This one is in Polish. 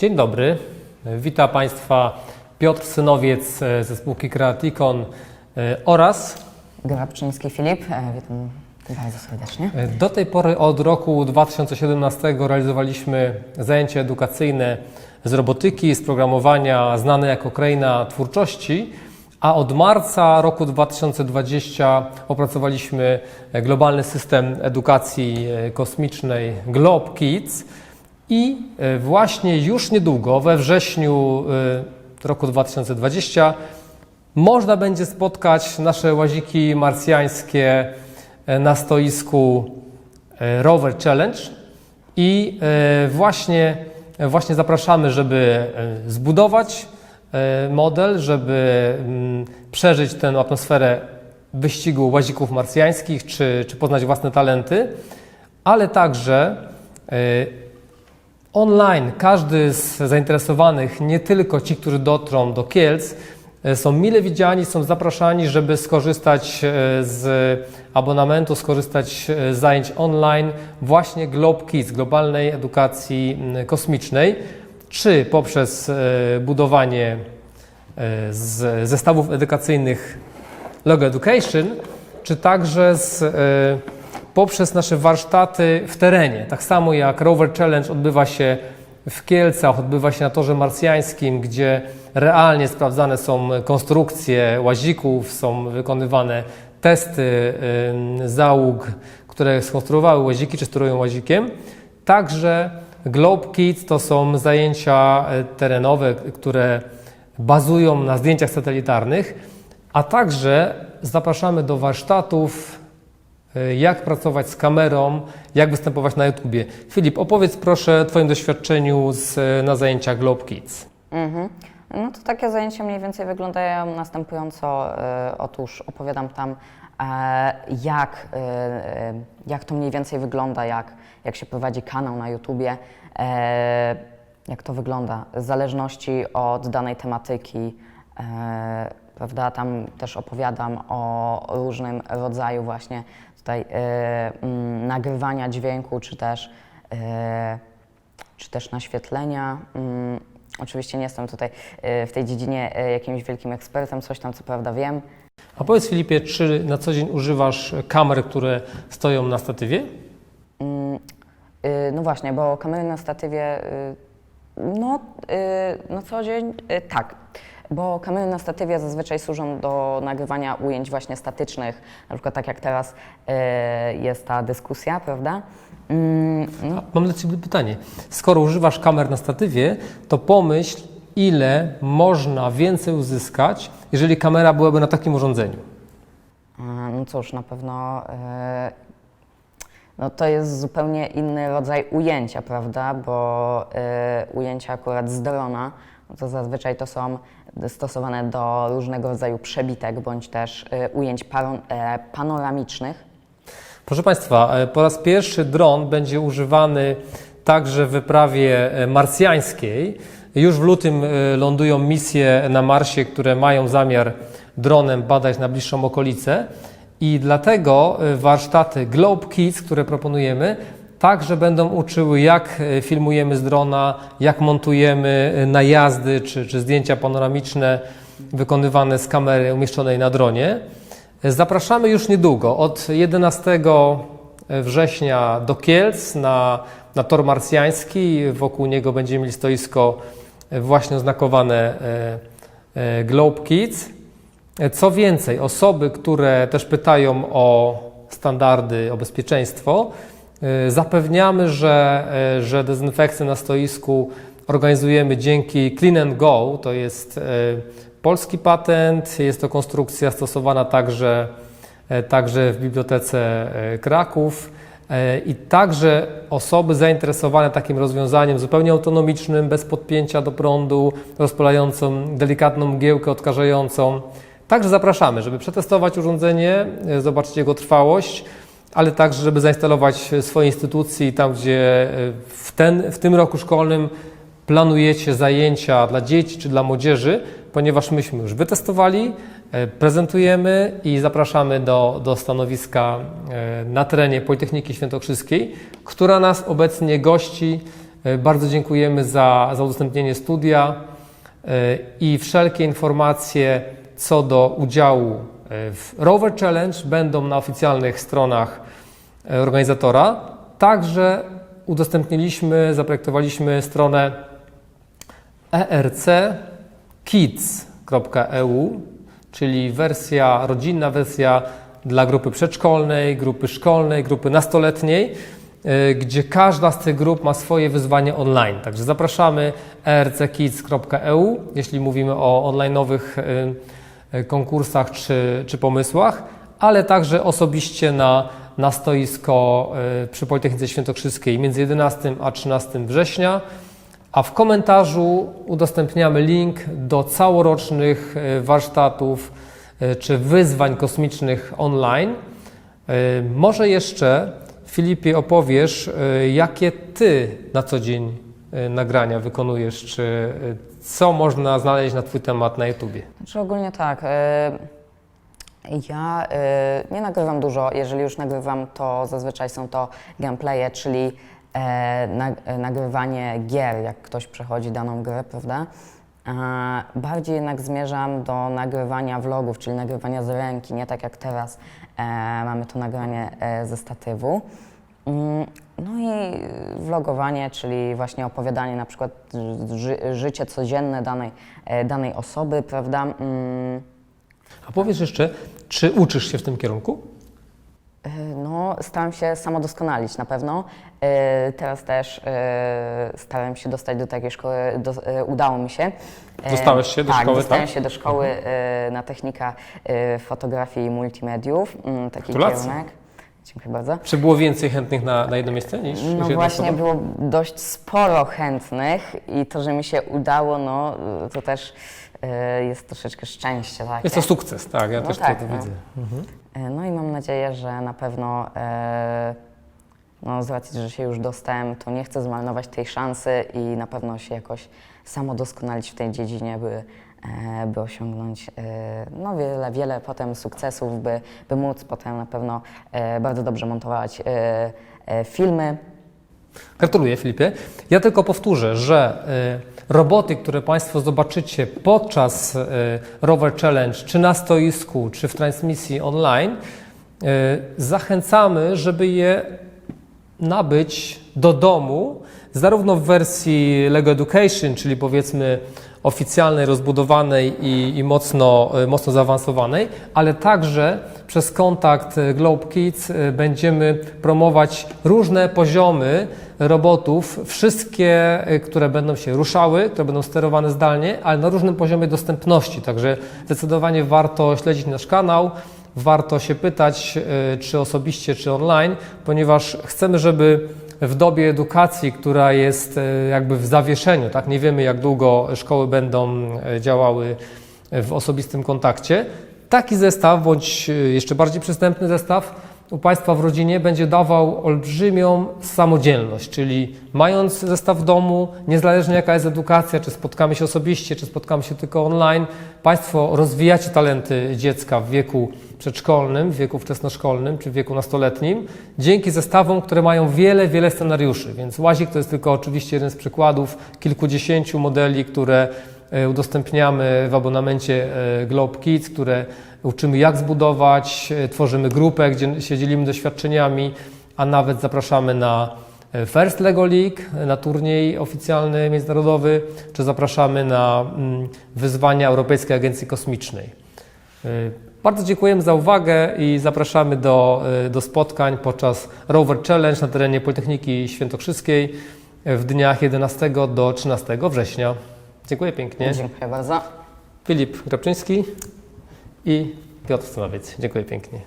Dzień dobry. Witam Państwa Piotr Synowiec e, ze spółki Creaticon e, oraz Grabczyński Filip, e, witam bardzo serdecznie. do tej pory od roku 2017 realizowaliśmy zajęcia edukacyjne z robotyki, z programowania znane jako kraina twórczości, a od marca roku 2020 opracowaliśmy globalny system edukacji kosmicznej Globe Kids i e, właśnie już niedługo, we wrześniu e, roku 2020, można będzie spotkać nasze łaziki marsjańskie e, na stoisku Rover Challenge. I właśnie, właśnie zapraszamy, żeby zbudować model, żeby mm, przeżyć tę atmosferę wyścigu łazików marsjańskich, czy, czy poznać własne talenty, ale także online każdy z zainteresowanych, nie tylko ci, którzy dotrą do Kielc, e, są mile widziani, są zapraszani, żeby skorzystać e, z abonamentu, skorzystać e, z zajęć online właśnie Globe Kids, globalnej edukacji kosmicznej, czy poprzez budowanie z zestawów edukacyjnych Logo Education, czy także z, poprzez nasze warsztaty w terenie. Tak samo jak Rover Challenge odbywa się w Kielcach, odbywa się na torze marsjańskim, gdzie realnie sprawdzane są konstrukcje łazików, są wykonywane testy załóg, które skonstruowały łaziki czy sterują łazikiem. Także Globe Kids to są zajęcia e, terenowe, które bazują na zdjęciach satelitarnych, a także zapraszamy do warsztatów, y, jak pracować z kamerą, jak występować na YouTubie. Filip, opowiedz proszę o Twoim doświadczeniu z, na zajęciach Globe Kids. Mhm. No to takie zajęcia mniej więcej wyglądają następująco. E, otóż opowiadam tam, e, jak, e, e, jak to mniej więcej wygląda, jak, jak się prowadzi kanał na YouTubie, e, jak to wygląda w zależności od danej tematyki. E, prawda, tam też opowiadam o różnym rodzaju właśnie tutaj e, mm, nagrywania dźwięku, czy też e, czy też naświetlenia. Mm, Oczywiście nie jestem tutaj e, w tej dziedzinie jakimś wielkim ekspertem, coś tam co prawda wiem. A powiedz Filipie, czy na co dzień używasz kamer, które stoją na statywie? Mm, y, No właśnie, bo kamery na statywie, y, no y, na co dzień y, tak, bo kamery na statywie zazwyczaj służą do nagrywania ujęć właśnie statycznych, na przykład tak jak teraz y, jest ta dyskusja, prawda? Mm, no, Mam dla Ciebie pytanie. Skoro używasz kamer na statywie, to pomyśl, ile można więcej uzyskać, jeżeli kamera byłaby na takim urządzeniu. No cóż, na pewno no to jest zupełnie inny rodzaj ujęcia, prawda? Bo e, ujęcia akurat z drona, no to zazwyczaj to są stosowane do różnego rodzaju przebitek bądź też e, ujęć paron, e, panoramicznych. Proszę Państwa, e, po raz pierwszy dron będzie używany także w wyprawie e, marsjańskiej. Już w lutym lądują misje na Marsie, które mają zamiar dronem badać najbliższą okolicę. I dlatego e, warsztaty Globe Kids, które proponujemy, także będą uczyły, jak e, filmujemy z drona, jak montujemy e, najazdy czy, czy zdjęcia panoramiczne wykonywane z kamery umieszczonej na dronie. Zapraszamy już niedługo, od 11 września do Kielc na, na tor marsjański. Wokół niego będziemy mieli stoisko właśnie oznakowane Globe Kids. E, Co więcej, osoby, które też pytają o standardy, o bezpieczeństwo, e, zapewniamy, że, e, że dezynfekcję na stoisku organizujemy dzięki Clean and Go. To jest polski patent, jest to konstrukcja stosowana także, także w Bibliotece Kraków. I także osoby zainteresowane takim rozwiązaniem zupełnie autonomicznym, bez podpięcia do prądu, rozpalającą delikatną mgiełkę odkażającą. Także zapraszamy, żeby przetestować urządzenie, e, zobaczyć jego trwałość, ale także, żeby zainstalować w swojej instytucji tam, gdzie e, w, ten, w tym roku szkolnym planujecie zajęcia dla dzieci czy dla młodzieży, ponieważ myśmy już wytestowali, e, prezentujemy i zapraszamy do, do stanowiska na terenie Politechniki Świętokrzyskiej, która nas obecnie gości. Bardzo dziękujemy za, za udostępnienie studia i wszelkie informacje co do udziału e, w Rover Challenge będą na oficjalnych stronach e, organizatora. Także udostępniliśmy, zaprojektowaliśmy stronę erckids.eu, czyli wersja rodzinna, wersja dla grupy przedszkolnej, grupy szkolnej, grupy nastoletniej, y, gdzie każda z tych grup ma swoje wyzwanie online. Także zapraszamy erckids.eu, jeśli mówimy o online'owych konkursach czy, czy pomysłach, ale także osobiście na, na stoisko y, przy Politechnice Świętokrzyskiej między 11 a 13 września. A w komentarzu udostępniamy link do całorocznych e, warsztatów e, czy wyzwań kosmicznych online. E, Może jeszcze, Filipie, opowiesz, e, jakie Ty na co dzień e, nagrania wykonujesz, czy e, co można znaleźć na Twój temat na YouTubie? Znaczy ogólnie tak. e, Ja e, nie nagrywam dużo. Jeżeli już nagrywam, to zazwyczaj są to gameplaye, czyli e, e, nagrywanie gier, jak ktoś przechodzi daną grę, prawda? A Bardziej jednak zmierzam do nagrywania vlogów, czyli nagrywania z ręki, nie tak jak teraz e, mamy to nagranie e, ze statywu. Mm, No i vlogowanie, czyli właśnie opowiadanie na przykład ży- życie codzienne danej, e, danej osoby, prawda? Mm, A powiesz jeszcze, czy uczysz się w tym kierunku? e, No, staram się samodoskonalić na pewno. E, Teraz też staram się dostać do takiej szkoły, do, udało mi się. Dostałeś się do tak, szkoły, dostałem tak? się do szkoły na technika fotografii i multimediów, mm, taki Gratulacje. kierunek. Dziękuję bardzo. Czy było więcej chętnych na, na jedno miejsce niż, niż No jedna właśnie osoba? było dość sporo chętnych i to, że mi się udało, no to też e, jest troszeczkę szczęście, tak? Jest to sukces, tak, ja No też tak, to no. widzę. Mhm. E, No i mam nadzieję, że na pewno e, no, z racji, że się już dostałem, to nie chcę zmarnować tej szansy i na pewno się jakoś samodoskonalić w tej dziedzinie, by, by osiągnąć e, no, wiele, wiele potem sukcesów, by, by móc potem na pewno e, bardzo dobrze montować e, e, filmy. Gratuluję, Filipie. Ja tylko powtórzę, że roboty, które Państwo zobaczycie podczas Rover Challenge, czy na stoisku, czy w transmisji online, zachęcamy, żeby je nabyć do domu, zarówno w wersji Lego Education, czyli powiedzmy oficjalnej, rozbudowanej i, i mocno, y, mocno zaawansowanej, ale także przez kontakt Globe Kids y, będziemy promować różne poziomy robotów, wszystkie, y, które będą się ruszały, które będą sterowane zdalnie, ale na różnym poziomie dostępności. Także zdecydowanie warto śledzić nasz kanał. Warto się pytać, y, czy osobiście, czy online, ponieważ chcemy, żeby w dobie edukacji, która jest y, jakby w zawieszeniu, tak, nie wiemy jak długo szkoły będą y, działały w osobistym kontakcie, taki zestaw, bądź jeszcze bardziej przystępny zestaw u Państwa w rodzinie będzie dawał olbrzymią samodzielność, czyli mając zestaw domu, niezależnie jaka jest edukacja, czy spotkamy się osobiście, czy spotkamy się tylko online, Państwo rozwijacie talenty dziecka w wieku przedszkolnym, w wieku wczesnoszkolnym, czy w wieku nastoletnim, dzięki zestawom, które mają wiele, wiele scenariuszy. Więc Łazik to jest tylko oczywiście jeden z przykładów kilkudziesięciu modeli, które udostępniamy w abonamencie e, Globe Kids, które uczymy jak zbudować, e, tworzymy grupę, gdzie się dzielimy doświadczeniami, a nawet zapraszamy na e, First Lego League, e, na turniej oficjalny międzynarodowy, czy zapraszamy na mm, wyzwania Europejskiej Agencji Kosmicznej. E, Bardzo dziękujemy za uwagę i zapraszamy do, e, do spotkań podczas Rover Challenge na terenie Politechniki Świętokrzyskiej e, w dniach 11 do 13 września. Dziękuję pięknie. Dziękuję bardzo. Filip Grabczyński i Piotr Stanowiec. Dziękuję pięknie.